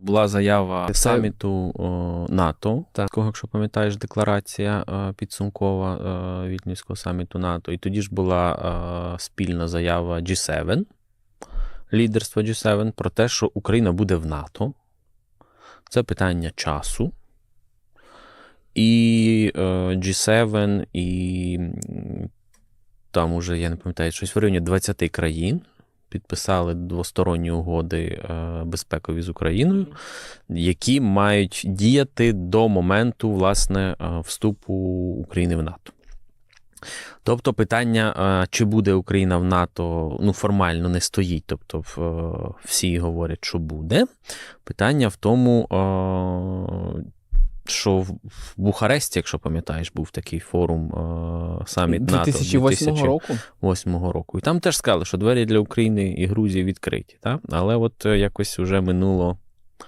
Була заява Це- саміту о, НАТО, Так. якщо пам'ятаєш, декларація е, підсумкова е, Вільнюського саміту НАТО. І тоді ж була е, спільна заява G7, лідерства G7, про те, що Україна буде в НАТО. Це питання часу. І е, G7, і там уже, я не пам'ятаю, щось в районі 20 країн підписали двосторонні угоди е, безпекові з Україною, які мають діяти до моменту власне е, вступу України в НАТО. Тобто питання, е, чи буде Україна в НАТО, ну формально не стоїть. Тобто всі говорять, що буде. Питання в тому, що в Бухаресті, якщо пам'ятаєш, був такий форум е, саміт НАТО 2008 року. 2008 року. І там теж сказали, що двері для України і Грузії відкриті. Та? Але от е, якось вже минуло